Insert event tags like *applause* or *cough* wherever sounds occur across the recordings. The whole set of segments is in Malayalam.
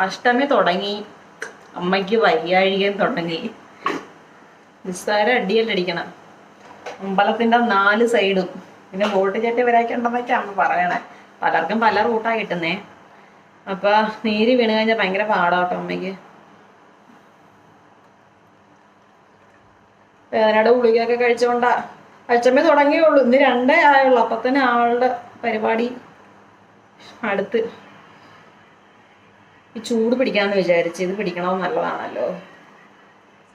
അഷ്ടമി തുടങ്ങി. അമ്മയ്ക്ക് വയ്യാഴികയും തുടങ്ങി. നിസ്സാര അടിയല്ലടിക്കണം അമ്പലത്തിന്റെ നാല് സൈഡും. പിന്നെ ബോട്ട് ചേട്ടി വരാക്കണ്ടെന്നൊക്കെ അമ്മ പറയണേ. പലർക്കും പല റൂട്ടാ കിട്ടുന്നേ. അപ്പൊ നീര് വീണ് കഴിഞ്ഞാൽ ഭയങ്കര പാടാട്ടോ അമ്മയ്ക്ക്. വേദനയുടെ ഗുളികയൊക്കെ കഴിച്ചുകൊണ്ടാ അച്ചമ്മ തുടങ്ങിയുള്ളൂ ഇന്ന് രണ്ടേ ആയുള്ളൂ. അപ്പൊ തന്നെ ആളുടെ പരിപാടി അടുത്ത്. ഈ ചൂട് പിടിക്കാന്ന് വിചാരിച്ച് ഇത് പിടിക്കണോ നല്ലതാണല്ലോ.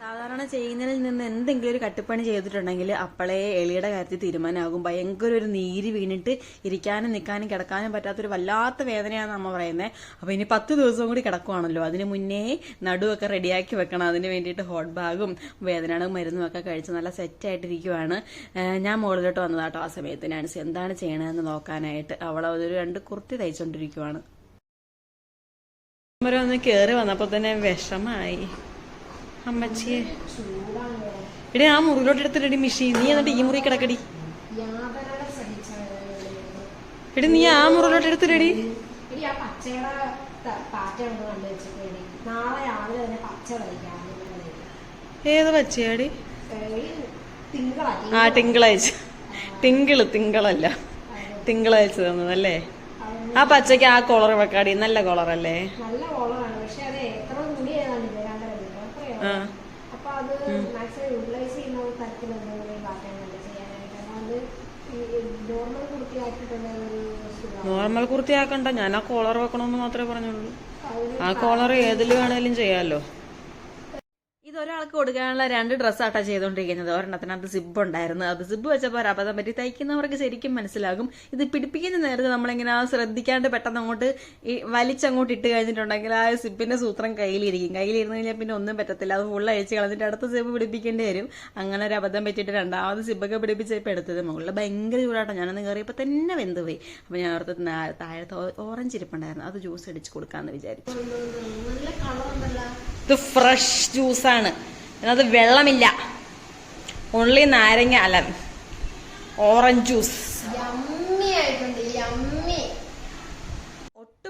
സാധാരണ ചെയ്യുന്നതിൽ നിന്ന് എന്തെങ്കിലും ഒരു കട്ടിപ്പണി ചെയ്തിട്ടുണ്ടെങ്കിൽ അപ്പളേ എളിയുടെ കാര്യത്തിൽ തീരുമാനമാകും. ഭയങ്കര ഒരു നീര് വീണിട്ട് ഇരിക്കാനും നിൽക്കാനും കിടക്കാനും പറ്റാത്തൊരു വല്ലാത്ത വേദനയാണ് നമ്മൾ പറയുന്നത് അപ്പോൾ ഇനി പത്ത് ദിവസം കൂടി കിടക്കുവാണല്ലോ. അതിന് മുന്നേ നടുവൊക്കെ റെഡിയാക്കി വെക്കണം. അതിന് വേണ്ടിയിട്ട് ഹോട്ട് ബാഗും വേദനയുടെ മരുന്നും ഒക്കെ കഴിച്ച് നല്ല സെറ്റായിട്ടിരിക്കുവാണ് ഞാൻ മുകളിലോട്ട് വന്നതാട്ടോ ആ സമയത്ത്. നാൻസി എന്താണ് ചെയ്യണതെന്ന് നോക്കാനായിട്ട്. അവളെ ഒരു രണ്ട് കുർത്തി തയ്ച്ചുകൊണ്ടിരിക്കുവാണ് വരെ ഒന്ന് കയറി വന്നപ്പോൾ തന്നെ വിഷമായി. അമ്മച്ചിയെ. ഇടേ ആ മുറിയിലോട്ട് എടുത്തിട്ടടി മിഷി. നീ എന്നിട്ട് ഈ മുറി കിടക്കടി. എടി നീ ആ മുറിയിലോട്ട് എടുത്തിട്ടടി ഏത് പച്ചയാടി? ആ തിങ്കളാഴ്ച. തിങ്കൾ തിങ്കളല്ല. തിങ്കളാഴ്ച തന്നതല്ലേ? ആ പച്ചയ്ക്ക് ആ കോളർ വെക്കാടി. നല്ല കോളർ നല്ല കോളറാണ് പക്ഷെ അത് എത്ര അപ്പൊ അത് മാക്സിമം യൂട്ടിലൈസ് ചെയ്യുന്ന ഒരു ചെയ്യാനായിട്ട്? അത് നോർമൽ കുർത്തിയാക്കിയിട്ടുള്ള ഒരു നോർമൽ കുർത്തി ആക്കണ്ട. ഞാൻ ആ കോളർ വെക്കണമെന്ന് മാത്രമേ പറഞ്ഞുള്ളൂ. ആ കോളർ ഏതിൽ വേണേലും ചെയ്യാലോ. ഒരാൾക്ക് കൊടുക്കാനുള്ള രണ്ട് ഡ്രസ്സാട്ടാ ചെയ്തുകൊണ്ടിരിക്കുന്നത് ഒരെണ്ണത്തിനകത്ത് സിബ് ഉണ്ടായിരുന്നു. അത് സിബ് വെച്ചപ്പോൾ ഒരു അബദ്ധം പറ്റി തയ്ക്കുന്നവർക്ക് ശരിക്കും മനസ്സിലാകും. ഇത് പിടിപ്പിക്കുന്ന നേരത്തെ നമ്മളിങ്ങനെ ആ ശ്രദ്ധിക്കാണ്ട് പെട്ടെന്ന് അങ്ങോട്ട് ഈ വലിച്ചങ്ങോട്ട് ഇട്ട് കഴിഞ്ഞിട്ടുണ്ടെങ്കിൽ ആ സിബിന്റെ സൂത്രം കയ്യിലിരിക്കും. കയ്യിലിരുന്ന് കഴിഞ്ഞാൽ പിന്നെ ഒന്നും പറ്റത്തില്ല. അത് ഫുള്ള് അഴിച്ച് കളഞ്ഞിട്ട് അടുത്ത സിബ് പിടിപ്പിക്കേണ്ടി വരും. അങ്ങനെ ഒരു അബദ്ധം പറ്റിയിട്ട് രണ്ടാമത് സിബൊക്കെ പിടിപ്പിച്ചപ്പോൾ എടുത്തത് മുകളിൽ ഭയങ്കര ചൂടാട്ടോ. ഞാനൊന്ന് കയറിയപ്പോൾ തന്നെ വെന്ത് പോയി അപ്പോൾ ഞാൻ ഓർത്ത് താഴത്ത് ഓറഞ്ച് ഇരിപ്പുണ്ടായിരുന്നു. അത് ജ്യൂസ് അടിച്ച് കൊടുക്കാമെന്ന് വിചാരിച്ചു. നല്ല കളറുണ്ടല്ലോ ഇത് ഫ്രഷ് ജ്യൂസാണ് അതിനകത്ത് വെള്ളമില്ല. ഓൺലി നാരങ്ങ അല്ല ഓറഞ്ച് ജ്യൂസ്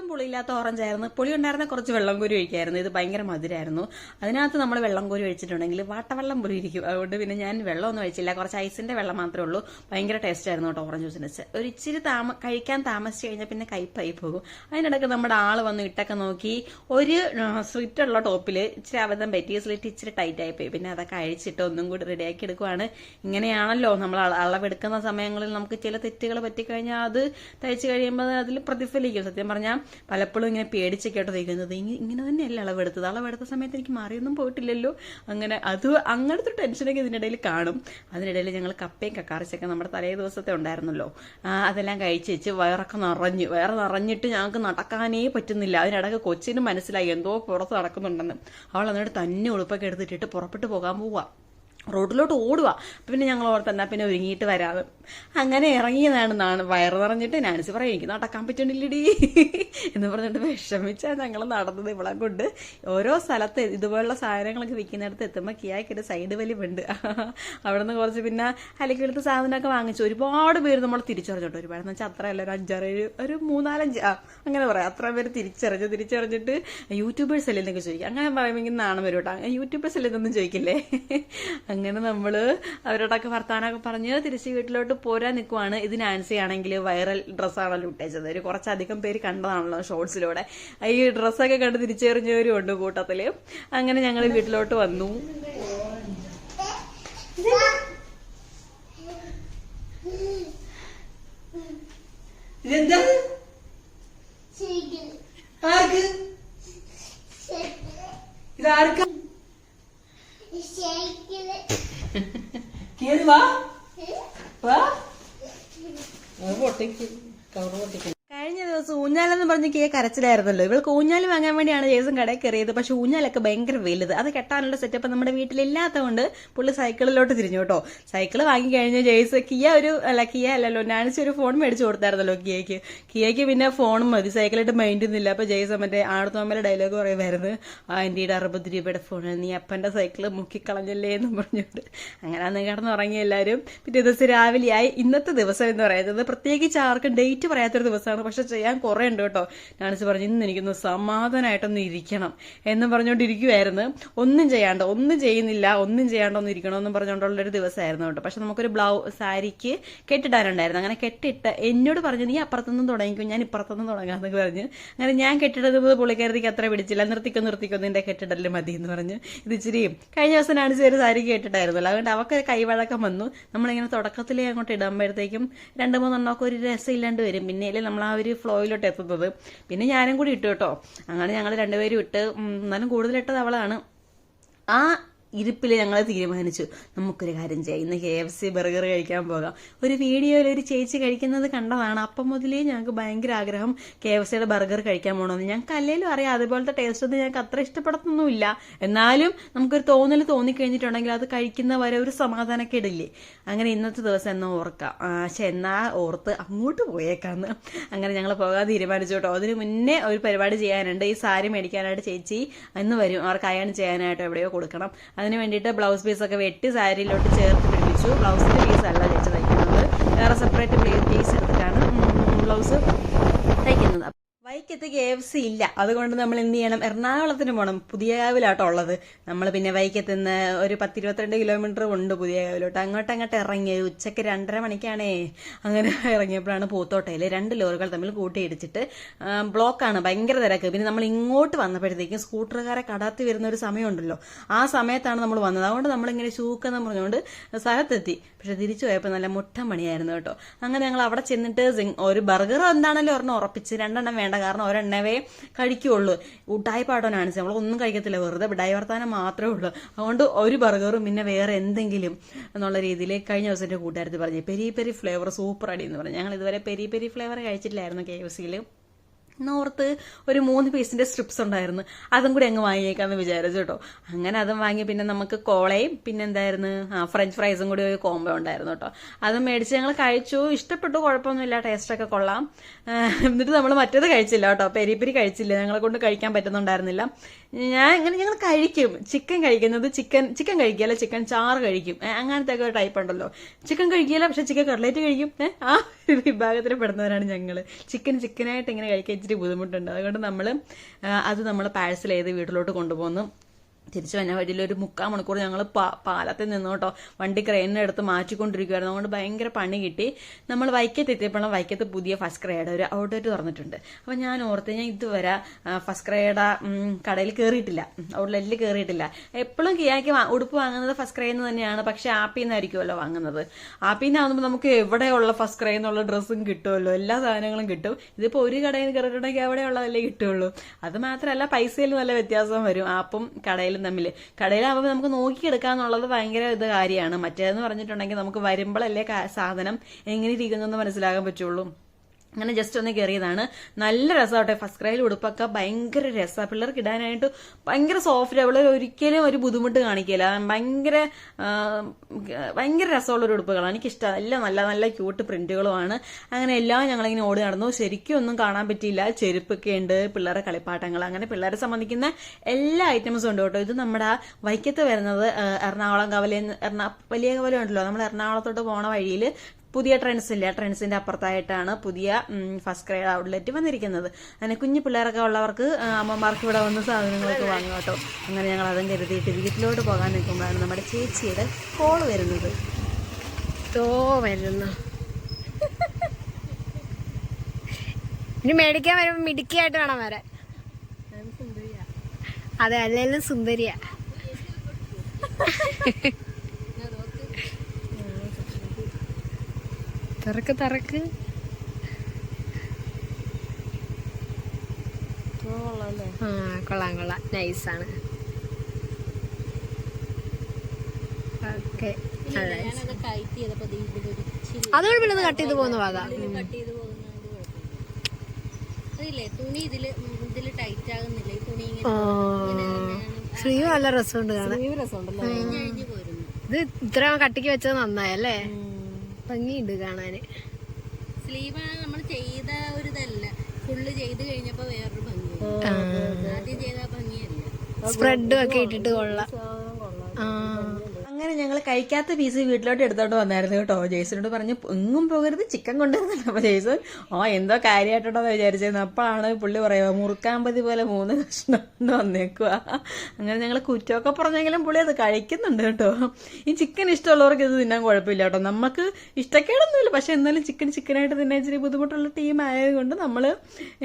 പുളിയില്ലാത്ത ഓറഞ്ച് ആയിരുന്നു. പുളി ഉണ്ടായിരുന്ന കുറച്ച് വെള്ളം കോരി ഒഴിക്കായിരുന്നു. ഇത് ഭയങ്കര മധുരമായിരുന്നു അതിനകത്ത് നമ്മൾ വെള്ളം കോരി ഒഴിച്ചിട്ടുണ്ടെങ്കിൽ വാട്ടവെള്ളം പുളി ഇരിക്കും. അതുകൊണ്ട് പിന്നെ ഞാൻ വെള്ളമൊന്നും ഒഴിച്ചില്ല. കുറച്ച് ഐസിന്റെ വെള്ളം മാത്രമേ ഉള്ളൂ. ഭയങ്കര ടേസ്റ്റ് ആയിരുന്നു കേട്ടോ ഓറഞ്ച് ജ്യൂസിന് ഒരു ഇച്ചിരി താമ കഴിക്കാൻ താമസിച്ച് കഴിഞ്ഞാൽ പിന്നെ കയ്പായി പോകും. അതിനിടയ്ക്ക് നമ്മുടെ ആൾ വന്ന് ഇട്ടൊക്കെ നോക്കി ഒരു സ്വിറ്റ് ഉള്ള ടോപ്പിൽ ഇച്ചിരി അബദ്ധം പറ്റിയ സ്ലിറ്റ് ഇച്ചിരി ടൈറ്റ് ആയി പോയി. പിന്നെ അതൊക്കെ അഴിച്ചിട്ട് ഒന്നും കൂടി റെഡിയാക്കി എടുക്കുവാണ്. ഇങ്ങനെയാണല്ലോ നമ്മൾ അള- അളവെടുക്കുന്ന സമയങ്ങളിൽ നമുക്ക് ചില തെറ്റുകൾ പറ്റിക്കഴിഞ്ഞാൽ അത് തയ്ച്ച് കഴിയുമ്പോൾ അതിൽ പ്രതിഫലിക്കും. സത്യം പറഞ്ഞാൽ പലപ്പോഴും ഇങ്ങനെ പേടിച്ചൊക്കെയാട്ടോ തയ്ക്കുന്നത് ഇങ്ങ- ഇങ്ങനെ തന്നെയല്ല അളവെടുത്തത്? അളവെടുത്ത സമയത്ത് എനിക്ക് മാറിയൊന്നും പോയിട്ടില്ലല്ലോ. അങ്ങനെ അത് അങ്ങനത്തെ ടെൻഷനൊക്കെ ഇതിനിടയിൽ കാണും. അതിനിടയിൽ ഞങ്ങൾ കപ്പയും കക്കാറിച്ചൊക്കെ നമ്മുടെ തലേ ദിവസത്തെ ഉണ്ടായിരുന്നല്ലോ. അതെല്ലാം കഴിച്ച് വെച്ച് വയറൊക്കെ നിറഞ്ഞു വയറ് നിറഞ്ഞിട്ട് ഞങ്ങൾക്ക് നടക്കാനേ പറ്റുന്നില്ല. അതിനിടയ്ക്ക് കൊച്ചിന് മനസ്സിലായി എന്തോ പുറത്ത് നടക്കുന്നുണ്ടെന്ന്. അവൾ എന്നിട്ട് തന്നെ ഉളുപ്പൊക്കെ എടുത്തിട്ടിട്ട് പുറപ്പെട്ട് പോകാൻ പോവാ. റോഡിലോട്ട് ഓടുക പിന്നെ ഞങ്ങൾ ഓർത്തെന്നാ പിന്നെ ഒരുങ്ങിയിട്ട് വരാതെ അങ്ങനെ ഇറങ്ങിയതാണ് നാണ് വയറ് നിറഞ്ഞിട്ട് നാൻസി പറയും എനിക്ക് നടക്കാൻ പറ്റണില്ലടി. എന്ന് പറഞ്ഞിട്ട് വിഷമിച്ചാൽ ഞങ്ങൾ നടന്നത് ഇവളെ കൊണ്ട്. ഓരോ സ്ഥലത്ത് ഇതുപോലുള്ള സാധനങ്ങളൊക്കെ വിൽക്കുന്നിടത്ത് എത്തുമ്പോൾ കിയാക്കിട്ട് സൈഡ് വലിവുണ്ട്. അവിടെ നിന്ന് കുറച്ച് പിന്നെ അലക്കെടുത്ത് സാധനമൊക്കെ വാങ്ങിച്ചു. ഒരുപാട് പേര് നമ്മൾ തിരിച്ചറിഞ്ഞോട്ടോ ഒരുപാട് എന്ന് വെച്ചാൽ അത്രയല്ല ഒരു അഞ്ചാറേഴ് ഒരു മൂന്നാലഞ്ച് അങ്ങനെ പറയാം. അത്ര പേര് തിരിച്ചറിഞ്ഞ് തിരിച്ചറിഞ്ഞിട്ട് യൂട്യൂബേഴ്സ് അല്ലേ എന്നൊക്കെ ചോദിക്കും. അങ്ങനെ പറയുമ്പോൾ നാണം വരും കേട്ടോ. യൂട്യൂബേഴ്സ് അല്ലേ എന്നൊന്നും ചോദിക്കില്ലേ? അങ്ങനെ നമ്മൾ അവരോടൊക്കെ വർത്താനൊക്കെ പറഞ്ഞ് തിരിച്ച് വീട്ടിലോട്ട് പോരാൻ നിൽക്കുവാണ് ഇത് നാൻസി ആണെങ്കിൽ വൈറൽ ഡ്രസ്സാണല്ലോ ഇട്ടേച്ചത്. ഒരു കുറച്ചധികം പേര് കണ്ടതാണല്ലോ ഷോർട്സിലൂടെ. ഈ ഡ്രസ്സൊക്കെ കണ്ട് തിരിച്ചറിഞ്ഞവരും ഉണ്ട് കൂട്ടത്തിൽ. അങ്ങനെ ഞങ്ങൾ വീട്ടിലോട്ട് വന്നു. ഇതെന്താ? ആർക്ക്? ഇതാർക്ക്? കേറി വാ. വാ. പൊട്ടിക്ക്. കവർ പൊട്ടിക്ക്. കഴിഞ്ഞ ദിവസം ഊഞ്ഞാലെന്ന് പറഞ്ഞ് കേ കരച്ചിലായിരുന്നല്ലോ ഇവൾക്ക് ഊഞ്ഞാൽ വാങ്ങാൻ വേണ്ടിയാണ് ജേസൺ കടയിൽ കയറിയത്. പക്ഷെ ഊഞ്ഞാലൊക്കെ ഭയങ്കര വലുത്. അത് കെട്ടാനുള്ള സെറ്റപ്പ് നമ്മുടെ വീട്ടിലില്ലാത്തതുകൊണ്ട് പുള്ളി സൈക്കിളിലോട്ട് തിരിഞ്ഞു കേട്ടോ. സൈക്കിൾ കഴിഞ്ഞ ജേസ് കിയ ഒരു അല്ല കിയ അല്ലല്ലോ നാൻസി ഒരു ഫോൺ മേടിച്ചു കൊടുത്തായിരുന്നല്ലോ കിയയ്ക്ക്. കിയയ്ക്ക് പിന്നെ ഫോണും മതി. സൈക്കിളിട്ട് മൈൻഡ് ഒന്നുമില്ല അപ്പൊ ജേസൺ മറ്റേ ആണത്തോമ്മയുടെ ഡയലോഗ് പറയുമായിരുന്നു. ആ എന്റെ അറുപത് രൂപയുടെ ഫോൺ നീ അപ്പന്റെ സൈക്കിൾ മുക്കിക്കളഞ്ഞല്ലേ എന്ന് പറഞ്ഞുകൊണ്ട് അങ്ങനെ അന്ന് കിടന്ന് ഉറങ്ങി എല്ലാവരും പിറ്റേ ദിവസം രാവിലെയായി. ഇന്നത്തെ ദിവസം എന്ന് പറയുന്നത് പ്രത്യേകിച്ച് ആർക്കും ഡേറ്റ് പറയാത്തൊരു ദിവസമാണ്. പക്ഷെ ചെയ്യാൻ ചെയ്യാൻ കുറേ ഉണ്ട് കേട്ടോ. നാണിച്ച് പറഞ്ഞു ഇന്ന് എനിക്കൊന്ന് സമാധാനമായിട്ടൊന്ന് ഇരിക്കണം എന്ന് പറഞ്ഞുകൊണ്ടിരിക്കുവായിരുന്നു ഒന്നും ചെയ്യാണ്ട് ഒന്നും ചെയ്യുന്നില്ല ഒന്നും ചെയ്യാണ്ടൊന്നും ഇരിക്കണമെന്നും പറഞ്ഞുകൊണ്ടുള്ള ഒരു ദിവസമായിരുന്നു കേട്ടോ. പക്ഷെ നമുക്കൊരു ബ്ലൗ സാരിക്ക് കെട്ടിടാനുണ്ടായിരുന്നു. അങ്ങനെ കെട്ടിട്ട് എന്നോട് പറഞ്ഞു നീ അപ്പുറത്തുനിന്ന് തുടങ്ങിക്കും ഞാൻ ഇപ്പുറത്തുനിന്ന് തുടങ്ങാമെന്ന് പറഞ്ഞു. അങ്ങനെ ഞാൻ കെട്ടിടുന്നത് പുള്ളിക്കാരത്തേക്ക് അത്ര പിടിച്ചില്ല. നിർത്തിക്കോ നിർത്തിക്കോ നിന്റെ കെട്ടിടൽ മതി എന്ന് പറഞ്ഞു. ഇത് ഇച്ചിരി കഴിഞ്ഞ ദിവസം നാണിച്ച് ഒരു സാരി കേട്ടിട്ടായിരുന്നല്ലോ. അതുകൊണ്ട് അവർക്ക് കൈവഴക്കം വന്നു. നമ്മളിങ്ങനെ തുടക്കത്തിലേ അങ്ങോട്ട് ഇടുമ്പോഴത്തേക്കും രണ്ട് മൂന്നെണ്ണമൊക്കെ ഒരു രസമില്ലാണ്ട് വരും. പിന്നെ നമ്മൾ ആ ഒരു ഫ്ലോയിലോട്ട് എത്തുന്നത്. പിന്നെ ഞാനും കൂടി ഇട്ടു കേട്ടോ. അങ്ങനെ ഞങ്ങൾ രണ്ടുപേരും ഇട്ട് എന്നാലും കൂടുതലിട്ടത് അവളാണ്. ആ ഇരിപ്പിൽ ഞങ്ങൾ തീരുമാനിച്ചു. നമുക്കൊരു കാര്യം ചെയ്യാം. ഇന്ന് കെ എഫ് സി ബർഗർ കഴിക്കാൻ പോകാം. ഒരു വീഡിയോയിൽ ഒരു ചേച്ചി കഴിക്കുന്നത് കണ്ടതാണ്. അപ്പം മുതലേ ഞങ്ങൾക്ക് ഭയങ്കര ആഗ്രഹം കെ എഫ് സിയുടെ ബർഗർ കഴിക്കാൻ പോകണമെന്ന് ഞങ്ങൾക്ക് അല്ലെങ്കിലും അറിയാം. അതുപോലത്തെ ടേസ്റ്റ് ഒന്നും ഞങ്ങൾക്ക് അത്ര ഇഷ്ടപ്പെടത്തൊന്നുമില്ല. എന്നാലും നമുക്കൊരു തോന്നൽ തോന്നിക്കഴിഞ്ഞിട്ടുണ്ടെങ്കിൽ അത് കഴിക്കുന്ന വരെ ഒരു സമാധാനക്കേടില്ലേ? അങ്ങനെ ഇന്നത്തെ ദിവസം എന്നാ ഓർക്കാം. പക്ഷെ എന്നാ ഓർത്ത് അങ്ങോട്ട് പോയേക്കാന്ന്. അങ്ങനെ ഞങ്ങൾ പോകാൻ തീരുമാനിച്ചു കേട്ടോ. അതിന് മുന്നേ ഒരു പരിപാടി ചെയ്യാനുണ്ട്. ഈ സാരി മേടിക്കാനായിട്ട് ചേച്ചി എന്ന് വരും. അവർക്ക് അയൺ ചെയ്യാനായിട്ട് എവിടെയോ കൊടുക്കണം. അതിന് വേണ്ടിയിട്ട് ബ്ലൗസ് പീസ് ഒക്കെ വെട്ടി സാരിയിലോട്ട് ചേർത്ത് പിടിപ്പിച്ചു. ബ്ലൗസിന്റെ പീസ് അല്ല ചേച്ചി തയ്ക്കുന്നത്. വേറെ സെപ്പറേറ്റ് പീസ് എടുത്തിട്ടാണ് ബ്ലൗസ് തയ്ക്കുന്നത്. വൈക്കത്ത് കെ എഫ് സി ഇല്ല. അതുകൊണ്ട് നമ്മൾ എന്ത് ചെയ്യണം? എറണാകുളത്തിന് പോകണം പുതിയ കാവിലാട്ടോ ഉള്ളത്. നമ്മൾ പിന്നെ വൈക്കത്ത് നിന്ന് ഒരു പത്തിരുപത്തിരണ്ട് കിലോമീറ്റർ ഉണ്ട് പുതിയ കാവിലോട്ട് അങ്ങോട്ട് അങ്ങോട്ട് ഇറങ്ങി. ഉച്ചയ്ക്ക് രണ്ടര മണിക്കാണേ. അങ്ങനെ ഇറങ്ങിയപ്പോഴാണ് പൂത്തോട്ടയിൽ രണ്ട് ലോറികൾ തമ്മിൽ കൂട്ടിയിടിച്ചിട്ട് ബ്ലോക്കാണ് ഭയങ്കര തിരക്ക്. പിന്നെ നമ്മൾ ഇങ്ങോട്ട് വന്നപ്പോഴത്തേക്കും സ്കൂട്ടറുകാരെ കടാത്തി വരുന്ന ഒരു സമയമുണ്ടല്ലോ. ആ സമയത്താണ് നമ്മൾ വന്നത്. അതുകൊണ്ട് നമ്മളിങ്ങനെ ഷൂക്കെന്ന് പറഞ്ഞുകൊണ്ട് സ്ഥലത്തെത്തി. പക്ഷെ തിരിച്ചു പോയപ്പോൾ നല്ല മുട്ട മണിയായിരുന്നു കേട്ടോ. അങ്ങനെ ഞങ്ങൾ അവിടെ ചെന്നിട്ട് ഒരു ബർഗർ എന്താണല്ലോ ഒരെണ്ണം ഉറപ്പിച്ച് രണ്ടെണ്ണം വേണ്ട കാരണം ഒരെണ്ണവേ കഴിക്കുള്ളൂ. ഉട്ടായി പാടോനാണ് നമ്മൾ ഒന്നും കഴിക്കത്തില്ല. വെറുതെ ഡൈവർത്താനം മാത്രമേ ഉള്ളൂ. അതുകൊണ്ട് ഒരു ബർഗറും പിന്നെ വേറെ എന്തെങ്കിലും എന്നുള്ള രീതിയിൽ കഴിഞ്ഞ ദിവസം എന്റെ കൂട്ടുകാരത്തി പറഞ്ഞു. പെരി പെരി ഫ്ലേവർ സൂപ്പർ അടി എന്ന് പറഞ്ഞു. ഞങ്ങൾ ഇതുവരെ പെരി പെരി ഫ്ലേവർ കഴിച്ചിട്ടില്ലായിരുന്നു കെ എഫ് സിയിൽ നോർത്ത് ഒരു മൂന്ന് പീസിന്റെ സ്ട്രിപ്സ് ഉണ്ടായിരുന്നു. അതും കൂടി അങ്ങ് വാങ്ങിയേക്കാന്ന് വിചാരിച്ചു കേട്ടോ. അങ്ങനെ അതും വാങ്ങി പിന്നെ നമുക്ക് കോളയും പിന്നെ എന്തായിരുന്നു? ആ ഫ്രഞ്ച് ഫ്രൈസും കൂടി ഒരു കോംബോ ഉണ്ടായിരുന്നു കേട്ടോ. അതും മേടിച്ച് ഞങ്ങൾ കഴിച്ചു. ഇഷ്ടപ്പെട്ടു കുഴപ്പമൊന്നുമില്ല. ടേസ്റ്റൊക്കെ കൊള്ളാം. എന്നിട്ട് നമ്മൾ മറ്റേത് കഴിച്ചില്ല കേട്ടോ. പെരി പെരി കഴിച്ചില്ല. ഞങ്ങളെ കൊണ്ട് കഴിക്കാൻ പറ്റുന്നുണ്ടായിരുന്നില്ല. ഞാൻ ഇങ്ങനെ ഞങ്ങൾ കഴിക്കും. ചിക്കൻ കഴിക്കുന്നത് ചിക്കൻ ചിക്കൻ കഴിക്കുകയല്ല ചിക്കൻ ചാറ് കഴിക്കും. അങ്ങനത്തെ ഒക്കെ ടൈപ്പ് ഉണ്ടല്ലോ. ചിക്കൻ കഴിക്കുകയില്ല പക്ഷെ ചിക്കൻ കട്ട്ലേറ്റ് കഴിക്കും. ആ വിഭാഗത്തിൽ പെടുന്നവരാണ് ഞങ്ങൾ ചിക്കൻ ചിക്കനായിട്ട് ഇങ്ങനെ കഴിക്കാൻ ഇച്ചിരി ബുദ്ധിമുട്ടുണ്ട്. അതുകൊണ്ട് നമ്മൾ അത് നമ്മൾ പാഴ്സൽ ചെയ്ത് വീട്ടിലോട്ട് കൊണ്ടുപോകുന്നു. തിരിച്ചു വന്ന വഴിയിൽ ഒരു മുക്കാൽ മണിക്കൂർ ഞങ്ങൾ പാലത്തിൽ നിന്ന് കേട്ടോ. വണ്ടി ക്രെയിനെടുത്ത് മാറ്റിക്കൊണ്ടിരിക്കുകയായിരുന്നു അതുകൊണ്ട് ഭയങ്കര പണി കിട്ടി. നമ്മൾ വൈക്കത്ത് എത്തിയപ്പോഴും വൈക്കത്ത് പുതിയ ഫസ്റ്റ് ക്രേയുടെ ഒരു ഔട്ട്ലെറ്റ് തുറന്നിട്ടുണ്ട്. അപ്പം ഞാൻ ഓർത്ത് ഞാൻ ഇതുവരെ ഫസ്റ്റ് ക്രേയുടെ കടയിൽ കയറിയിട്ടില്ല ഔട്ട്ലെറ്റിൽ കയറിയിട്ടില്ല എപ്പോഴും കിയാക്കി ഉടുപ്പ് വാങ്ങുന്നത് ഫസ്റ്റ് ക്രൈയിൽ നിന്ന് തന്നെയാണ്. പക്ഷെ ആപ്പിൽ നിന്നായിരിക്കുമല്ലോ വാങ്ങുന്നത്. ആപ്പിൽ നിന്നാകുമ്പോൾ നമുക്ക് എവിടെയുള്ള ഫസ്റ്റ് ക്രൈ എന്നുള്ള ഡ്രസ്സും കിട്ടുമല്ലോ എല്ലാ സാധനങ്ങളും കിട്ടും. ഇതിപ്പോൾ ഒരു കടയിൽ കയറിയിട്ടുണ്ടെങ്കിൽ എവിടെയുള്ളതല്ലേ കിട്ടുള്ളൂ അത് മാത്രമല്ല പൈസയിൽ നല്ല വ്യത്യാസം വരും. ആപ്പും കടയിലും തമ്മിൽ. കടയിലാവുമ്പോൾ നമുക്ക് നോക്കിയെടുക്കാന്നുള്ളത് ഭയങ്കര ഇത് കാര്യമാണ്. മറ്റേതെന്ന് പറഞ്ഞിട്ടുണ്ടെങ്കിൽ നമുക്ക് വരുമ്പോഴല്ലേ സാധനം എങ്ങനെ ഇരിക്കുന്നെന്ന് മനസ്സിലാകാൻ പറ്റുള്ളൂ. അങ്ങനെ ജസ്റ്റ് ഒന്ന് കയറിയതാണ് നല്ല രസമാട്ടെ ഫസ്റ്റ് ക്രൈയിൽ ഉടുപ്പൊക്കെ ഭയങ്കര രസമാണ് പിള്ളേർക്ക് ഇടാനായിട്ട് ഭയങ്കര സോഫ്റ്റ് അവൾ ഒരിക്കലും ഒരു ബുദ്ധിമുട്ട് കാണിക്കില്ല ഭയങ്കര ഭയങ്കര രസമുള്ള ഒരു ഉടുപ്പുകളാണ്. എനിക്കിഷ്ടം. എല്ലാം നല്ല നല്ല ക്യൂട്ട് പ്രിന്റുകളുമാണ്. അങ്ങനെ എല്ലാം ഞങ്ങളിങ്ങനെ ഓടി നടന്നു. ശരിക്കും ഒന്നും കാണാൻ പറ്റിയില്ല. ചെരുപ്പൊക്കെ ഉണ്ട് പിള്ളേരെ കളിപ്പാട്ടങ്ങൾ അങ്ങനെ പിള്ളേരെ സംബന്ധിക്കുന്ന എല്ലാ ഐറ്റംസും ഉണ്ട് കേട്ടോ. ഇത് നമ്മുടെ വൈക്കത്ത് വരുന്നത് എറണാകുളം കവലെന്ന് എറണാ വലിയ കവല ഉണ്ടല്ലോ നമ്മൾ എറണാകുളത്തോട്ട് പോണ വഴിയിൽ പുതിയ ട്രെൻഡ്സ് ഇല്ല ട്രെൻഡ്സിന്റെ അപ്പുറത്തായിട്ടാണ് പുതിയ ഫസ്റ്റ് ഗ്രേഡ് ഔട്ട്ലെറ്റ് വന്നിരിക്കുന്നത്. അങ്ങനെ കുഞ്ഞു പിള്ളേരൊക്കെ ഉള്ളവർക്ക് അമ്മമാർക്ക് ഇവിടെ വന്ന് സാധനങ്ങളൊക്കെ വാങ്ങും കേട്ടോ. അങ്ങനെ ഞങ്ങൾ അതും കരുതിയിട്ട് വീട്ടിലോട്ട് പോകാൻ നിൽക്കുമ്പോഴാണ് നമ്മുടെ ചേച്ചിയുടെ കോൾ വരുന്നത്. തോ വരുന്നു. ഇനി മേടിക്കാൻ വരുമ്പോ മിടുക്കിയായിട്ട് വേണം വരാൻ. അതെ അല്ലെങ്കിലും സുന്ദരിയാ. *laughs* തിറക്ക് തറക്ക്. ആ കൊള്ളാം കൊള്ളാം. നൈസാണ് ഓക്കെ അത് കുഴപ്പമില്ല കട്ട് ചെയ്ത് പോകുന്ന ഇങ്ങനെ സ്ലീവ് നല്ല രസമുണ്ട് കാണാൻ. ഇത് ഇത്ര കട്ടിക്ക് വെച്ചത് നന്നായല്ലേ? ഭംഗിയുണ്ട് കാണാന്. സ്ലീവാണ് നമ്മൾ ചെയ്ത ഒരു ഇതല്ല ഫുള്ള് ചെയ്ത് കഴിഞ്ഞപ്പോ വേറൊരു ഭംഗി ആദ്യം ചെയ്ത ഭംഗിയല്ല. സ്പ്രെഡും ഒക്കെ ഇട്ടിട്ട് കൊള്ളാം. അങ്ങനെ ഞങ്ങൾ കഴിക്കാത്ത പീസ് വീട്ടിലോട്ട് എടുത്തോണ്ട് വന്നായിരുന്നു കേട്ടോ. ജെയ്സനോട് പറഞ്ഞു എങ്ങും പോകരുത് ചിക്കൻ കൊണ്ടുവരുന്നില്ല അപ്പൊ ജെയ്സൺ ആ എന്തോ കാര്യമായിട്ടുണ്ടോ വിചാരിച്ചിരുന്നു. അപ്പോഴാണ് പുള്ളി പറയുക മുറുക്കാമ്പതി പോലെ മൂന്ന് കഷ്ണം കൊണ്ട് വന്നേക്കുക അങ്ങനെ ഞങ്ങൾ കുറ്റമൊക്കെ പറഞ്ഞെങ്കിലും പുള്ളി അത് കഴിക്കുന്നുണ്ട് കേട്ടോ. ഈ ചിക്കൻ ഇഷ്ടമുള്ളവർക്ക് ഇത് തിന്നാൻ കുഴപ്പമില്ല കേട്ടോ. നമുക്ക് ഇഷ്ടക്കേടൊന്നുമില്ല. പക്ഷെ എന്നാലും ചിക്കൻ ചിക്കനായിട്ട് തിന്നാൻ ഇച്ചിരി ബുദ്ധിമുട്ടുള്ള ടീം ആയതുകൊണ്ട് നമ്മൾ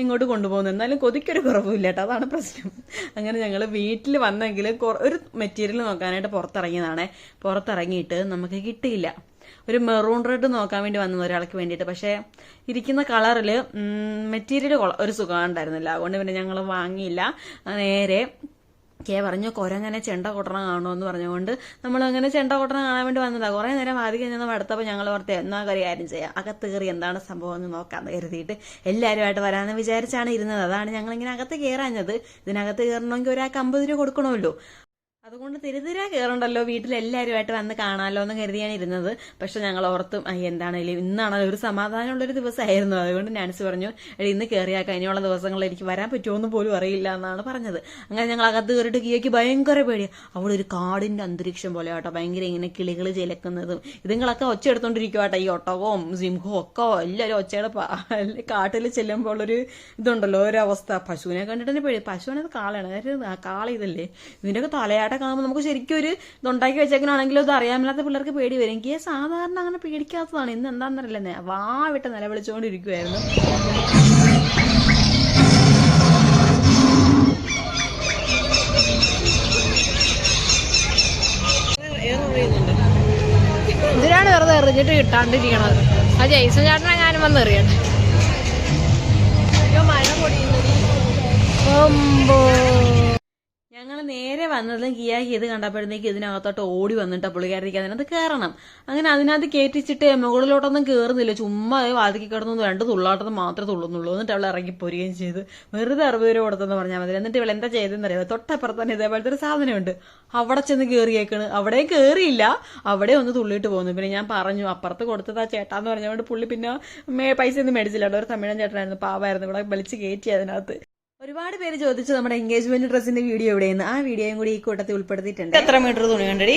ഇങ്ങോട്ട് കൊണ്ടുപോകുന്നു. എന്നാലും കൊതിക്കൊരു കുറവില്ല കേട്ടോ. അതാണ് പ്രശ്നം. അങ്ങനെ ഞങ്ങൾ വീട്ടിൽ വന്നെങ്കിലും ഒരു മെറ്റീരിയൽ നോക്കാനായിട്ട് പുറത്തിറങ്ങിയതാണേ. പുറത്തിറങ്ങിയിട്ട് നമുക്ക് കിട്ടിയില്ല. ഒരു മെറൂൺ റെഡ് നോക്കാൻ വേണ്ടി വന്നത് ഒരാൾക്ക് വേണ്ടിയിട്ട്. പക്ഷേ ഇരിക്കുന്ന കളറിൽ മെറ്റീരിയൽ ഒരു സുഖം ഉണ്ടായിരുന്നില്ല. അതുകൊണ്ട് പിന്നെ ഞങ്ങൾ വാങ്ങിയില്ല. നേരെ കെ പറഞ്ഞു കൊരങ്ങനെ ചെണ്ട കൊട്ടണം കാണുമെന്ന് പറഞ്ഞുകൊണ്ട് നമ്മൾ അങ്ങനെ ചെണ്ട കൊട്ടണം കാണാൻ വേണ്ടി വന്നതാ. കുറെ നേരം ആദ്യം കഴിഞ്ഞാൽ അടുത്തപ്പോൾ ഞങ്ങൾ ഓർത്ത് എന്നാ കാര്യം ചെയ്യാം? അകത്ത് കയറി എന്താണ് സംഭവം എന്ന് നോക്കാമെന്ന് കരുതിയിട്ട് എല്ലാവരുമായിട്ട് വരാമെന്ന് വിചാരിച്ചാണ് ഇരുന്നത്. അതാണ് ഞങ്ങൾ ഇങ്ങനെ അകത്ത് കയറാഞ്ഞത്. ഇതിനകത്ത് കയറണമെങ്കിൽ ഒരാൾക്ക് അമ്പത് രൂപ കൊടുക്കണമല്ലോ. അതുകൊണ്ട് തിരുതിര കയറണ്ടല്ലോ വീട്ടിലെല്ലാവരുമായിട്ട് വന്ന് കാണാമല്ലോ എന്ന് കരുതിയാണ് ഇരുന്നത്. പക്ഷെ ഞങ്ങൾ ഓർത്തും അയ്യ എന്താണേലും ഇന്നാണല്ലോ ഒരു സമാധാനമുള്ളൊരു ദിവസമായിരുന്നു. അതുകൊണ്ട് നാൻസി പറഞ്ഞു ഇന്ന് കയറിയാൽ കഴിഞ്ഞുള്ള ദിവസങ്ങളിൽ എനിക്ക് വരാൻ പറ്റുമോ എന്ന് പോലും അറിയില്ല എന്നാണ് പറഞ്ഞത്. അങ്ങനെ ഞങ്ങൾ അകത്ത് കയറിയിട്ട് കിയയ്ക്ക് ഭയങ്കര പേടിയാണ് അവിടെ ഒരു കാടിന്റെ അന്തരീക്ഷം പോലെ കേട്ടോ ഭയങ്കര ഇങ്ങനെ കിളികൾ ചിലക്കുന്നതും. ഇതുങ്ങളൊക്കെ ഒച്ച എടുത്തോണ്ടിരിക്കുക ഈ ഒട്ടകവും സിംഹവും ഒക്കെ എല്ലാവരും ഒച്ചയുടെ കാട്ടിൽ ചെല്ലുമ്പോൾ ഒരു ഇതുണ്ടല്ലോ ഒരു അവസ്ഥ. പശുവിനെ കണ്ടിട്ട് തന്നെ പേടി. പശുവിനത് കാളയാണ്. കാള ഇതല്ലേ? ഇതിന്റെയൊക്കെ തലയാട്ട കാണുമ്പോൾ നമുക്ക് ശരിക്കും ഒരു ഇതുണ്ടാക്കി വെച്ചേക്കണാണെങ്കിലും അത് അറിയാമില്ലാത്ത പിള്ളേർക്ക് പേടി വരും. എനിക്ക് സാധാരണ അങ്ങനെ പേടിക്കാത്തതാണ്. ഇന്ന് എന്താണെന്നറിയില്ല വാ വിട്ട് നിലവിളിച്ചുകൊണ്ടിരിക്കുവായിരുന്നു ഇതിനാണ് വെറുതെ എറിഞ്ഞിട്ട് കിട്ടാണ്ടിരിക്കണത്? ആ ജയ്സൺ ചേട്ടനെ ഞാനും വന്ന് എറിയട്ടെ. ഒമ്പോ. ഞങ്ങൾ നേരെ വന്നതും കിയാഹി ഇത് കണ്ടപ്പോഴത്തേക്ക് ഇതിനകത്തോട്ട് ഓടി വന്നിട്ട് പുള്ളിക്കാരിക്ക് അതിനകത്ത് കയറണം അങ്ങനെ അതിനകത്ത് കയറ്റിച്ചിട്ട് മുകളിലോട്ടൊന്നും കയറുന്നില്ല ചുമ്മാ വാതിക്കി കിടന്നു രണ്ട് തുള്ളാട്ടത് മാത്രമേ തുള്ളുന്നുള്ളൂ. എന്നിട്ട് അവൾ ഇറങ്ങി പോരുകയും ചെയ്ത്. വെറുതെ അറുപത് രൂപ കൊടുത്തെന്ന് പറഞ്ഞാൽ മതി. എന്നിട്ട് ഇവൾ എന്താ ചെയ്തതെന്ന് അറിയാം തൊട്ടപ്പുറത്ത് തന്നെ ഇതേപോലത്തെ ഒരു സാധനമുണ്ട്. അവിടെ ചെന്ന് കയറിയേക്കണ് അവിടെ കയറിയില്ല അവിടെ ഒന്ന് തുള്ളിയിട്ട് പോകുന്നു പിന്നെ ഞാൻ പറഞ്ഞു അപ്പുറത്ത് കൊടുത്തത് ആ ചേട്ടാന്ന് പറഞ്ഞുകൊണ്ട് പുള്ളി പിന്നെ പൈസ ഒന്നും മേടിച്ചില്ല. അവിടെ ഒരു തമിഴൻ ചേട്ടനായിരുന്നു. പാവായിരുന്നു ഇവിടെ വലിച്ച് കയറ്റി അതിനകത്ത്. ഒരുപാട് പേര് ചോദിച്ചു നമ്മുടെ എൻഗേജ്മെന്റ് ഡ്രസ്സിന്റെ വീഡിയോ എവിടെയെന്ന്. ആ വീഡിയോയും കൂടി ഈ കൂട്ടത്തിൽ ഉൾപ്പെടുത്തിയിട്ടുണ്ട്. എത്ര മീറ്റർ തുണി കണ്ടടി?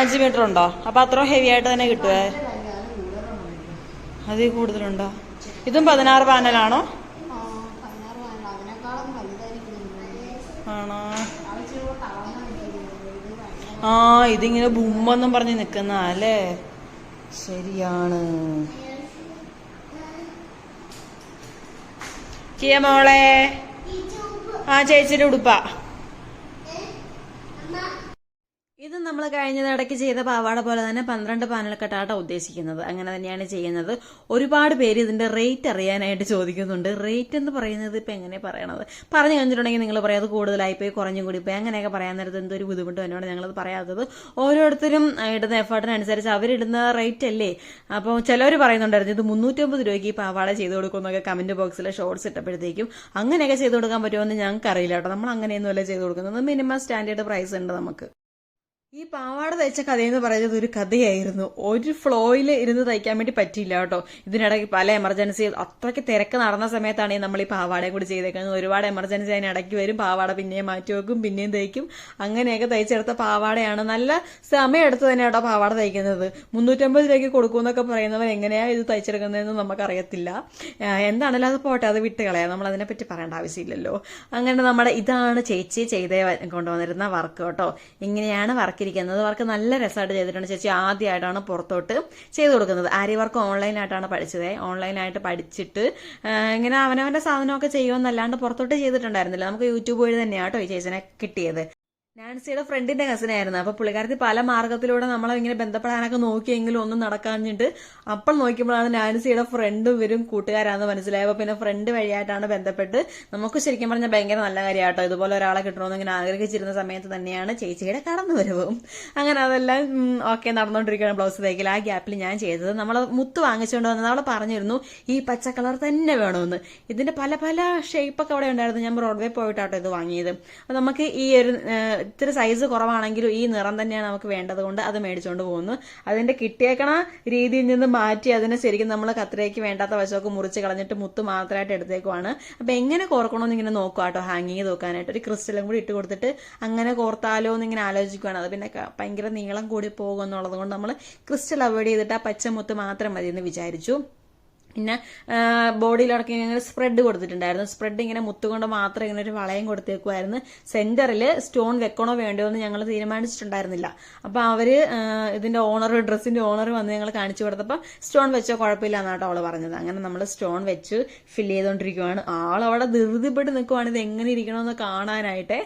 അഞ്ച് മീറ്റർ ഉണ്ടോ? അപ്പൊ അത്ര ഹെവി ആയിട്ട് തന്നെ കിട്ടുവേ. അതിൽ കൂടുതലുണ്ടോ? ഇതും പതിനാറ് പാനലാണോ? ആണോ? ആ ഇതിങ്ങനെ ബുമ്മെന്നും പറഞ്ഞ് നിക്കുന്ന അല്ലേ? ശരിയാണ്. കിയ മോളെ? ആ ചേച്ചിയുടെ ഉടുപ്പാ ഇത് നമ്മൾ കഴിഞ്ഞ ഇടയ്ക്ക് ചെയ്ത പാവാട പോലെ തന്നെ പന്ത്രണ്ട് പാനൽക്കെട്ടാട്ടോ ഉദ്ദേശിക്കുന്നത്. അങ്ങനെ തന്നെയാണ് ചെയ്യുന്നത്. ഒരുപാട് പേര് ഇതിന്റെ റേറ്റ് അറിയാനായിട്ട് ചോദിക്കുന്നുണ്ട്. റേറ്റ് എന്ന് പറയുന്നത് ഇപ്പൊ എങ്ങനെ പറയണത്? പറഞ്ഞു കഴിഞ്ഞിട്ടുണ്ടെങ്കിൽ നിങ്ങൾ പറയാം അത് കൂടുതലായിപ്പോയി കുറഞ്ഞും കൂടി പോയി. അങ്ങനെയൊക്കെ പറയാൻ നേരത്ത് എന്തൊരു ബുദ്ധിമുട്ട് തന്നെയാണ് ഞങ്ങളത് പറയാത്തത്. ഓരോരുത്തരും ഇടുന്ന എഫേർട്ടിനനുസരിച്ച് അവരിടുന്ന റേറ്റ് അല്ലേ? അപ്പോൾ ചിലവർ പറയുന്നുണ്ടായിരുന്നു ഇത് മുന്നൂറ്റമ്പത് രൂപയ്ക്ക് ഈ പാവാട ചെയ്ത് കൊടുക്കുമെന്നൊക്കെ കമന്റ് ബോക്സിലെ ഷോർട്സ് ഇട്ടപ്പോഴത്തേക്കും. അങ്ങനെയൊക്കെ ചെയ്ത് കൊടുക്കാൻ പറ്റുമെന്ന് ഞങ്ങൾക്ക് അറിയില്ല കേട്ടോ. നമ്മൾ അങ്ങനെയൊന്നുമല്ല ചെയ്ത് കൊടുക്കുന്നത്. മിനിമം സ്റ്റാൻഡേർഡ് പ്രൈസ് ഉണ്ട് നമുക്ക്. ഈ പാവാട തയ്ച്ച കഥയെന്ന് പറയുന്നത് ഒരു കഥയായിരുന്നു. ഒരു ഫ്ലോയിൽ ഇരുന്ന് തയ്ക്കാൻ വേണ്ടി പറ്റിയില്ല കേട്ടോ. ഇതിനിടയ്ക്ക് പല എമർജൻസി അത്രയ്ക്ക് തിരക്ക് നടന്ന സമയത്താണ് നമ്മൾ ഈ പാവാടയും കൂടി ചെയ്തേക്കുന്നത്. ഒരുപാട് എമർജൻസി അതിന് ഇടയ്ക്ക് വരും. പാവാട പിന്നെയും മാറ്റി വെക്കും പിന്നെയും തയ്ക്കും. അങ്ങനെയൊക്കെ തയ്ച്ചെടുത്ത പാവാടയാണ് നല്ല സമയമെടുത്ത് തന്നെ കേട്ടോ പാവാട തയ്ക്കുന്നത്. മുന്നൂറ്റമ്പത് രൂപയ്ക്ക് കൊടുക്കുമെന്നൊക്കെ പറയുന്നവർ എങ്ങനെയാ ഇത് തയ്ച്ചെടുക്കുന്നതെന്ന് നമുക്കറിയത്തില്ല. എന്താണല്ലോ അത് പോട്ടെ അത് വിട്ട് കളയാം. നമ്മൾ അതിനെപ്പറ്റി പറയേണ്ട ആവശ്യമില്ലല്ലോ. അങ്ങനെ നമ്മുടെ ഇതാണ് ചേച്ചി ചെയ്തേ കൊണ്ടുവന്നിരുന്ന വർക്ക് കേട്ടോ. ഇങ്ങനെയാണ് വർക്ക് ഇരിക്കുന്നത് വർക്ക് നല്ല രസമായിട്ട് ചെയ്തിട്ടുണ്ട്. ചേച്ചി ആദ്യമായിട്ടാണ് പുറത്തോട്ട് ചെയ്ത് കൊടുക്കുന്നത്. ആര്യ വർക്ക് ഓൺലൈനായിട്ടാണ് പഠിച്ചത്. ഓൺലൈനായിട്ട് പഠിച്ചിട്ട് ഇങ്ങനെ അവനവന്റെ സാധനമൊക്കെ ചെയ്യുമെന്നല്ലാണ്ട് പുറത്തോട്ട് ചെയ്തിട്ടുണ്ടായിരുന്നില്ല. നമുക്ക് യൂട്യൂബ് വഴി തന്നെയാട്ടോ ഈ ചേച്ചിനെ കിട്ടിയത്. നാൻസിയുടെ ഫ്രണ്ടിന്റെ കസിനായിരുന്നു. അപ്പൊ പുള്ളിക്കാരത്തി പല മാർഗത്തിലൂടെ നമ്മളെ ഇങ്ങനെ ബന്ധപ്പെടാനൊക്കെ നോക്കിയെങ്കിലും ഒന്നും നടക്കാഞ്ഞിട്ട് അപ്പോൾ നോക്കിയപ്പോഴാണ് നാൻസിയുടെ ഫ്രണ്ട് ഇവരും കൂട്ടുകാരാന്ന് മനസ്സിലായപ്പോ പിന്നെ ഫ്രണ്ട് വഴിയായിട്ടാണ് ബന്ധപ്പെട്ട് നമുക്ക് ശരിക്കും പറഞ്ഞാൽ ഭയങ്കര നല്ല കാര്യമാട്ടോ. ഇതുപോലെ ഒരാളെ കിട്ടണമെന്ന് ഇങ്ങനെ ആഗ്രഹിച്ചിരുന്ന സമയത്ത് തന്നെയാണ് ചേച്ചിയുടെ കടന്നു വരവും അങ്ങനെ അതെല്ലാം ഓക്കെ നടന്നുകൊണ്ടിരിക്കുകയാണ് ബ്ലൗസ് തയ്ക്കൽ. ആ ഗ്യാപ്പിൽ ഞാൻ ചെയ്തത്. നമ്മൾ മുത്ത് വാങ്ങിച്ചുകൊണ്ട് വന്നത് അവളെ പറഞ്ഞിരുന്നു ഈ പച്ച കളർ തന്നെ വേണമെന്ന് ഇതിന്റെ പല പല ഷേപ്പൊക്കെ അവിടെ ഉണ്ടായിരുന്നു. ഞാൻ ബ്രോഡ്വേ പോയിട്ടാട്ടോ ഇത് വാങ്ങിയത്. നമുക്ക് ഈ ഒരു ഇത്തിരി സൈസ് കുറവാണെങ്കിലും ഈ നിറം തന്നെയാണ് നമുക്ക് വേണ്ടത് കൊണ്ട് അത് മേടിച്ചുകൊണ്ട് പോകുന്നു. അതിന്റെ കിട്ടിയേക്കണ രീതിയിൽ നിന്ന് മാറ്റി അതിനെ ശരിക്കും നമ്മൾ കത്രയ്ക്ക് വേണ്ടാത്ത വശമൊക്കെ മുറിച്ച് കളഞ്ഞിട്ട് മുത്ത് മാത്രമായിട്ട് എടുത്തേക്കുവാണ്. അപ്പൊ എങ്ങനെ കോർക്കണമെന്ന് ഇങ്ങനെ നോക്കുക കേട്ടോ ഹാങ്ങിങ് നോക്കാനായിട്ട് ഒരു ക്രിസ്റ്റലും കൂടി ഇട്ട് കൊടുത്തിട്ട് അങ്ങനെ കോർത്താലോ എന്ന് ഇങ്ങനെ ആലോചിക്കുവാണ്. അത് പിന്നെ ഭയങ്കര നീളം കൂടി പോകും എന്നുള്ളത് കൊണ്ട് നമ്മൾ ക്രിസ്റ്റൽ അവോയ്ഡ് ചെയ്തിട്ട് ആ പച്ച മുത്ത് മാത്രം മതി എന്ന് വിചാരിച്ചു. പിന്നെ ബോഡിയിലടക്കി ഇങ്ങനെ സ്പ്രെഡ് കൊടുത്തിട്ടുണ്ടായിരുന്നു. സ്പ്രെഡ് ഇങ്ങനെ മുത്തുകൊണ്ട് മാത്രം ഇങ്ങനെ ഒരു വളയം കൊടുത്തേക്കുമായിരുന്നു സെന്ററിൽ സ്റ്റോൺ വെക്കണോ വേണ്ടോ എന്ന് ഞങ്ങൾ തീരുമാനിച്ചിട്ടുണ്ടായിരുന്നില്ല. അപ്പോൾ അവർ ഇതിന്റെ ഓണർ ഡ്രസ്സിന്റെ ഓണർ വന്ന് ഞങ്ങൾ കാണിച്ചു കൊടുത്തപ്പോൾ സ്റ്റോൺ വെച്ചോ കുഴപ്പമില്ല എന്നാട്ടോ അവൾ പറഞ്ഞത്. അങ്ങനെ നമ്മൾ സ്റ്റോൺ വെച്ച് ഫില്ല് ചെയ്തുകൊണ്ടിരിക്കുവാണ് ആളവിടെ ധൃതിപ്പെട്ട് നിൽക്കുവാണ് ഇത് എങ്ങനെ ഇരിക്കണമെന്ന് കാണാനായിട്ട്.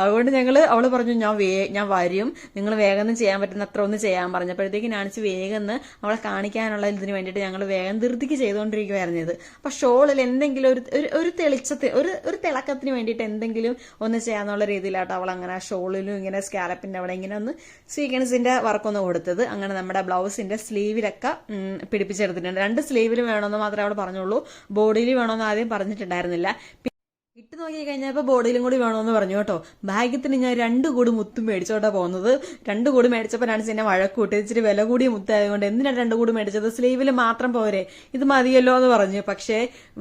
അതുകൊണ്ട് ഞങ്ങൾ അവൾ പറഞ്ഞു ഞാൻ വേ ഞാൻ വരും. നിങ്ങൾ വേഗം ചെയ്യാൻ പറ്റുന്ന അത്ര ഒന്ന് ചെയ്യാൻ പറഞ്ഞപ്പോഴത്തേക്ക് നാണിച്ച് വേഗം അവളെ കാണിക്കാനുള്ള ഇതിന് വേണ്ടിയിട്ട് ഞങ്ങൾ വേഗം ധൃതിക്ക് ചെയ്തുകൊണ്ടിരിക്കുവായിരുന്നു ഇത് അപ്പൊ ഷോളിൽ എന്തെങ്കിലും ഒരു ഒരു- തെളിച്ചത്തിന് ഒരു ഒരു തിളക്കത്തിന് വേണ്ടിയിട്ട് എന്തെങ്കിലും ഒന്ന് ചെയ്യാന്നുള്ള രീതിയിലാട്ടോ അവൾ അങ്ങനെ ഷോളിലും ഇങ്ങനെ സ്കാലപ്പിന്റെ അവിടെ ഇങ്ങനെ ഒന്ന് സീക്വൻസിന്റെ വർക്കൊന്ന് കൊടുത്തത്. അങ്ങനെ നമ്മുടെ ബ്ലൗസിന്റെ സ്ലീവിലൊക്കെ പിടിപ്പിച്ചെടുത്തിട്ടുണ്ട്. രണ്ട് സ്ലീവിലും വേണമെന്ന് മാത്രമേ അവൾ പറഞ്ഞുള്ളൂ. ബോഡിയിൽ വേണമെന്ന് ആദ്യം പറഞ്ഞിട്ടുണ്ടായിരുന്നില്ല. ഇട്ട് നോക്കി കഴിഞ്ഞപ്പോൾ ബോഡിയിലും കൂടി വേണമെന്ന് പറഞ്ഞു കേട്ടോ. ഭാഗ്യത്തിന് ഞാൻ രണ്ട് കൂടി മുത്തും മേടിച്ചോട്ടാ പോകുന്നത് രണ്ട് കൂടി മേടിച്ചപ്പോൾ രണ്ട് എന്നെ വഴക്കൂട്ടി ഇച്ചിരി വില കൂടിയ മുത്തായതുകൊണ്ട് എന്തിനാണ് രണ്ട് കൂടി മേടിച്ചത്? സ്ലീവിൽ മാത്രം പോരെ. ഇത് മതിയല്ലോ എന്ന് പറഞ്ഞു. പക്ഷേ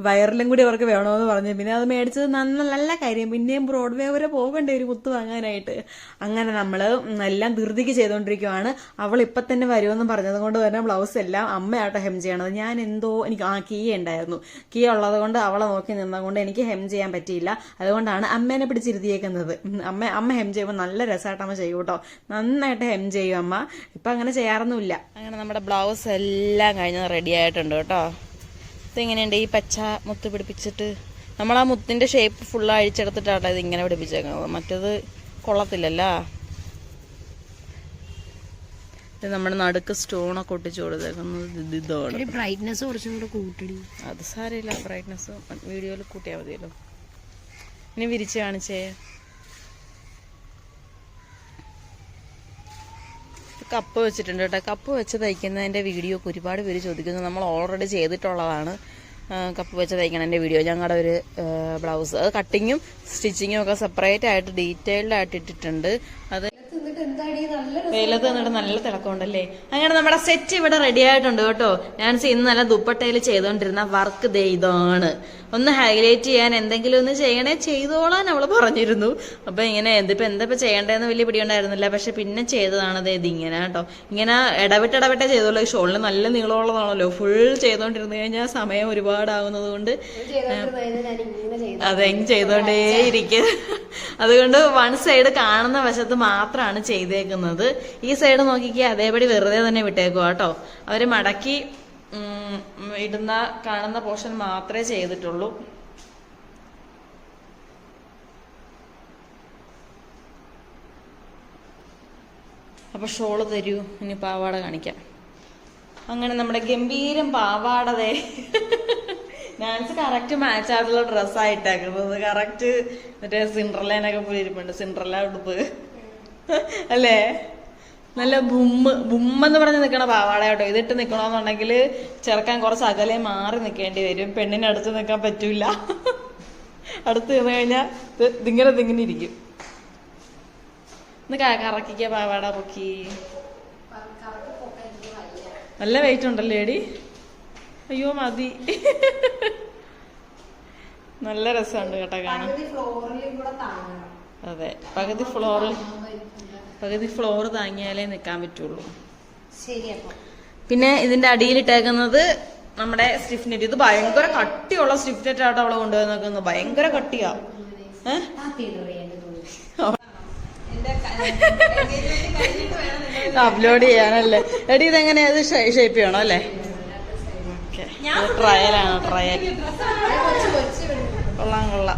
വയറിലും കൂടി അവർക്ക് വേണമെന്ന് പറഞ്ഞു. പിന്നെ അത് മേടിച്ചത് നല്ല നല്ല കാര്യം. പിന്നെയും ബ്രോഡ്വേ വരെ പോകണ്ടേ ഒരു മുത്ത് വാങ്ങാനായിട്ട്. അങ്ങനെ നമ്മൾ എല്ലാം ധൃതിക്ക് ചെയ്തുകൊണ്ടിരിക്കുവാണ് അവൾ ഇപ്പം തന്നെ വരുമെന്ന് പറഞ്ഞത് കൊണ്ട് തന്നെ ബ്ലൗസ് എല്ലാം അമ്മയാട്ടോ ഹെം ചെയ്യണത്. ഞാൻ എന്തോ എനിക്ക് ആ കീ ഉണ്ടായിരുന്നു. കീ ഉള്ളത് കൊണ്ട് അവളെ നോക്കി നിന്നതുകൊണ്ട് എനിക്ക് ഹെം ചെയ്യാൻ പറ്റിയില്ല അതുകൊണ്ടാണ് അമ്മേനെ പിടിച്ചിരുത്തിയേക്കുന്നത് അമ്മ അമ്മ ഹെം ചെയ്യുമ്പോൾ നല്ല രസമായിട്ട് അമ്മ ചെയ്യും കേട്ടോ. നന്നായിട്ട് ഹെം ചെയ്യും അമ്മ. ഇപ്പം അങ്ങനെ ചെയ്യാറൊന്നുമില്ല. അങ്ങനെ നമ്മുടെ ബ്ലൗസ് എല്ലാം കഴിഞ്ഞ് റെഡി ആയിട്ടുണ്ട് കേട്ടോ. ഇതെങ്ങനെയുണ്ട്? ഈ പച്ച മുത്ത് പിടിപ്പിച്ചിട്ട് നമ്മൾ ആ മുത്തിന്റെ ഷേപ്പ് ഫുൾ അഴിച്ചെടുത്തിട്ടാണ് ഇത് ഇങ്ങനെ പിടിപ്പിച്ചേക്കുന്നത്. മറ്റത് കൊള്ളത്തില്ലല്ലോ. ഇത് നമ്മുടെ നടുക്ക് സ്റ്റോണൊക്കെ ഒട്ടിച്ചു കൊടുത്തേക്കുന്നത് ഇത് ഇതാണ്. ബ്രൈറ്റ്നെസ് കുറച്ചും കൂടെ കൂട്ടടി. അത് സാരമില്ല ബ്രൈറ്റ്നസ് വീഡിയോയിൽ കൂട്ടിയാൽ മതിയല്ലോ. ഇനി വിരിച്ച് കാണിച്ചേ. കപ്പ് വെച്ചിട്ടുണ്ട് കേട്ടോ. കപ്പ് വെച്ച് തയ്ക്കുന്നതിന്റെ വീഡിയോ ഒക്കെ ഒരുപാട് പേര് ചോദിക്കുന്നു. നമ്മൾ ഓൾറെഡി ചെയ്തിട്ടുള്ളതാണ്. കപ്പ് വെച്ച് തയ്ക്കണതിന്റെ വീഡിയോ. ഞങ്ങളുടെ ഒരു ബ്ലൗസ്. അത് കട്ടിങ്ങും സ്റ്റിച്ചിങ്ങും ഒക്കെ സെപ്പറേറ്റ് ആയിട്ട് ഡീറ്റെയിൽഡ് ആയിട്ട് ഇട്ടിട്ടുണ്ട്. അത് വെയിലത്ത് നിന്നിട്ട് നല്ല തിളക്കമുണ്ടല്ലേ? അങ്ങനെ നമ്മുടെ സെറ്റ് ഇവിടെ റെഡി ആയിട്ടുണ്ട് കേട്ടോ. ഞാൻ ഇന്ന് നല്ല ദുപ്പട്ടയിൽ ചെയ്തോണ്ടിരുന്ന വർക്ക് ദേ ഇതാണ്. ഒന്ന് ഹൈലൈറ്റ് ചെയ്യാൻ എന്തെങ്കിലും ഒന്ന് ചെയ്യണേ ചെയ്തോളാൻ അവൾ പറഞ്ഞിരുന്നു. അപ്പൊ ഇങ്ങനെ ഇതിപ്പോ എന്താ ചെയ്യേണ്ടതെന്ന് വലിയ പിടിയുണ്ടായിരുന്നില്ല. പക്ഷെ പിന്നെ ചെയ്തതാണ് ദേ ഇതിങ്ങനെ കേട്ടോ. ഇങ്ങനെ ഇടവിട്ട് ഇടവിട്ടേ ചെയ്തോളൂ ഈ ഷോളിന് നല്ല നീളമുള്ളതാണല്ലോ. ഫുൾ ചെയ്തോണ്ടിരുന്നു കഴിഞ്ഞാൽ സമയം ഒരുപാടാവുന്നത് കൊണ്ട് അതെ ചെയ്തോണ്ടേ ഇരിക്കുക അതുകൊണ്ട് വൺ സൈഡ് കാണുന്ന വശത്ത് മാത്രമാണ് ചെയ്തേക്കുന്നത്. ഈ സൈഡ് നോക്കിക്കുക അതേപടി വെറുതെ തന്നെ വിട്ടേക്കുക കേട്ടോ. അവർ മടക്കി ഇടുന്ന കാണുന്ന പോർഷൻ മാത്രമേ ചെയ്തിട്ടുള്ളൂ. അപ്പൊ ഷോൾ തരൂ. ഇനി പാവാട കാണിക്കാം. അങ്ങനെ നമ്മുടെ ഗംഭീരം പാവാടതേ നാൻസ് കറക്റ്റ് മാച്ച് ആയിട്ടുള്ള ഡ്രസ്സായിട്ടാക്കുന്നത് കറക്റ്റ് മറ്റേ സിൻഡർലൈനൊക്കെ പോയി ഇരിപ്പുണ്ട്. സിൻഡർല ഉടുപ്പ്. അല്ലേ? നല്ല ബുമ്മ് ബുമ്മെന്ന് പറഞ്ഞ് നിൽക്കണ പാവാട കേട്ടോ. ഇതിട്ട് നിൽക്കണമെന്നുണ്ടെങ്കിൽ ചെറുക്കാൻ കുറച്ച് അകലെ മാറി നിൽക്കേണ്ടി വരും. പെണ്ണിന് അടുത്ത് നിൽക്കാൻ പറ്റൂല. അടുത്ത് നിന്ന് കഴിഞ്ഞാൽ ഇത് ഇതിങ്ങനെ ഇതിങ്ങനെ ഇരിക്കും. ഒന്ന് ക- കറക്കിക്ക പാവാട പൊക്കി. നല്ല വെയിറ്റ് ഉണ്ടല്ലേ എടി? അയ്യോ മതി. നല്ല രസമുണ്ട് കേട്ടോ കാണാൻ. അതെ. പകുതി ഫ്ലോറിൽ പകുതി ഫ്ലോർ താങ്ങിയാലേ നിൽക്കാൻ പറ്റുള്ളൂ. പിന്നെ ഇതിന്റെ അടിയിൽ ഇട്ടേക്കുന്നത് നമ്മുടെ സ്റ്റിഫ്നെറ്റ് ഇത് ഭയങ്കര കട്ടിയുള്ള സ്റ്റിഫ്നെറ്റ് ആട്ടോ അവളെ കൊണ്ടുപോയി നോക്കുന്നത് ഭയങ്കര കട്ടിയാ. അപ്ലോഡ് ചെയ്യാനല്ലേ. എടി ഇത് അത് ഷേപ്പ് ചെയ്യണോ അല്ലേ? ട്രയലാണ് ട്രയൽ കൊള്ളാം കൊള്ളാം.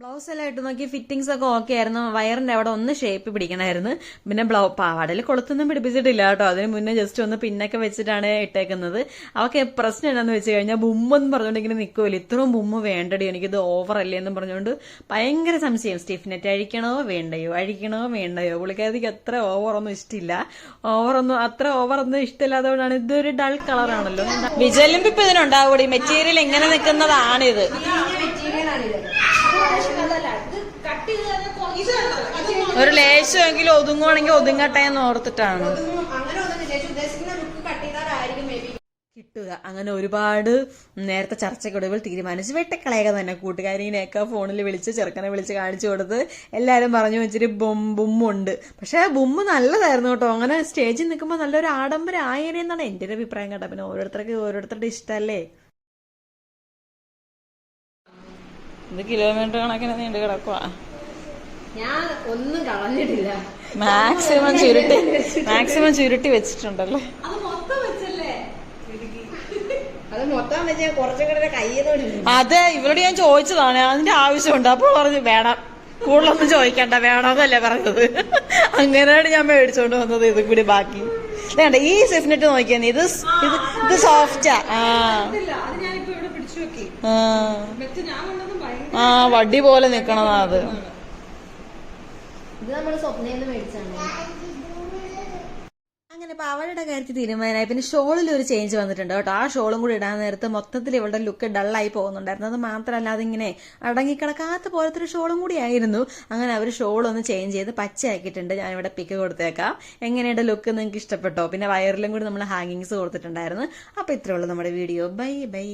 ബ്ലൗസ് എല്ലാം ഇട്ട് നോക്കി ഫിറ്റിങ്സ് ഒക്കെ ഓക്കെ ആയിരുന്നു. വയറിന്റെ അവിടെ ഒന്ന് ഷേപ്പ് പിടിക്കണമായിരുന്നു പിന്നെ ബ്ലൗ പാവാടയിൽ കൊളുത്തൊന്നും പിടിപ്പിച്ചിട്ടില്ല കേട്ടോ. അതിന് മുന്നേ ജസ്റ്റ് ഒന്ന് പിന്നൊക്കെ വെച്ചിട്ടാണ് ഇട്ടേക്കുന്നത്. അവക്കെ പ്രശ്നം എന്താണെന്ന് വെച്ച് കഴിഞ്ഞാൽ ബുമ്മെന്ന് പറഞ്ഞുകൊണ്ട് ഇങ്ങനെ നിൽക്കുമല്ലോ ഇത്രയും ബുമ്മ വേണ്ടടി എനിക്കിത് ഓവർ അല്ലേ എന്ന് പറഞ്ഞുകൊണ്ട് ഭയങ്കര സംശയം. സ്റ്റിഫ്നെറ്റ് അഴിക്കണോ വേണ്ടയോ? അഴിക്കണോ വേണ്ടയോ? പുള്ളിക്കാരത്തിക്ക് അത്ര ഓവറൊന്നും ഇഷ്ടമില്ല ഓവറൊന്നും അത്ര ഓവറൊന്നും ഇഷ്ടമില്ലാത്തതുകൊണ്ടാണ് ഇതൊരു ഡൾ കളറാണല്ലോ വിജയലിമ്പ് ഇപ്പൊ ഇതിനുണ്ടാവും ഈ മെറ്റീരിയൽ എങ്ങനെ നിൽക്കുന്നതാണിത് ഒരു ലേശമെങ്കിലും ഒതുങ്ങുവാണെങ്കിൽ ഒതുങ്ങട്ടെ എന്ന് ഓർത്തിട്ടാണ്. കിട്ടുക. അങ്ങനെ ഒരുപാട് നേരത്തെ ചർച്ചയ്ക്കൊടുവിൽ തീരുമാനിച്ച്. വെട്ടിക്കളയുക തന്നെ കൂട്ടുകാരിനെയൊക്കെ ഫോണിൽ വിളിച്ച് ചെറുക്കനെ വിളിച്ച് കാണിച്ചു കൊടുത്ത് എല്ലാവരും പറഞ്ഞു വെച്ചിട്ട് ബും ബുമ്മുണ്ട്. പക്ഷെ ബുമ്മ് നല്ലതായിരുന്നു കേട്ടോ. അങ്ങനെ സ്റ്റേജിൽ നിൽക്കുമ്പോൾ നല്ലൊരു ആഡംബരം ആയേനെ എന്നാണ് എന്റെ ഒരു അഭിപ്രായം കേട്ടോ. പിന്നെ ഓരോരുത്തർക്ക് ഓരോരുത്തരുടെ ഇഷ്ടമല്ലേ ഇത് കിലോമീറ്റർ കണക്കിന് നീണ്ടു കിടക്കുവാ. ഞാൻ ഒന്നും കളഞ്ഞിട്ടില്ല. മാക്സിമം ചുരുട്ടി മാക്സിമം ചുരുട്ടി വെച്ചിട്ടുണ്ടല്ലേ? അത് മൊത്തം വെച്ച് കുറച്ചും കൂടെ കയ്യിൽ അതെ ഇവരോട് ഞാൻ ചോദിച്ചതാണ്. അതിന്റെ ആവശ്യമുണ്ട്. അപ്പോൾ പറഞ്ഞു വേണം. കൂടുതലൊന്നും ചോദിക്കണ്ട. വേണമെന്നല്ലേ പറഞ്ഞത്. അങ്ങനെയാണ് ഞാൻ മേടിച്ചോണ്ട് വന്നത് ഇതും കൂടി ബാക്കി. വേണ്ട ഈ സെഫിനിട്ട് നോക്കിയാ ഇത് ഇത് ഇത് സോഫ്റ്റാ. ആ. ആ. ആ വടി പോലെ നിക്കണതാ അത്. ഇത് നമ്മൾ സ്വപ്നയിൽ മേടിച്ചാണ്. അങ്ങനെ പാവാടയുടെ കാര്യത്തിൽ തീരുമാനമായി. പിന്നെ ഷോളിൽ ഒരു ചേഞ്ച് വന്നിട്ടുണ്ട് കേട്ടോ. ആ ഷോളും കൂടി ഇടാൻ നേരത്ത് മൊത്തത്തിൽ ഇവളുടെ ലുക്ക് ഡള്ളായി പോകുന്നുണ്ടായിരുന്നു. അത് മാത്രമല്ല അതിങ്ങനെ അടങ്ങിക്കിടക്കാത്ത പോലത്തെ ഒരു ഷോളും കൂടി ആയിരുന്നു. അങ്ങനെ അവർ ഷോളൊന്ന് ചേഞ്ച് ചെയ്ത് പച്ചയാക്കിയിട്ടുണ്ട്. ഞാൻ ഇവിടെ പിക്ക് കൊടുത്തേക്കാം. എങ്ങനെയുണ്ട് ലുക്ക് നിങ്ങൾക്ക് ഇഷ്ടപ്പെട്ടോ? പിന്നെ വയറിലും കൂടി നമ്മൾ ഹാങ്ങിങ്സ് കൊടുത്തിട്ടുണ്ടായിരുന്നു. അപ്പോൾ ഇത്രയുള്ളൂ നമ്മുടെ വീഡിയോ ബൈ ബൈ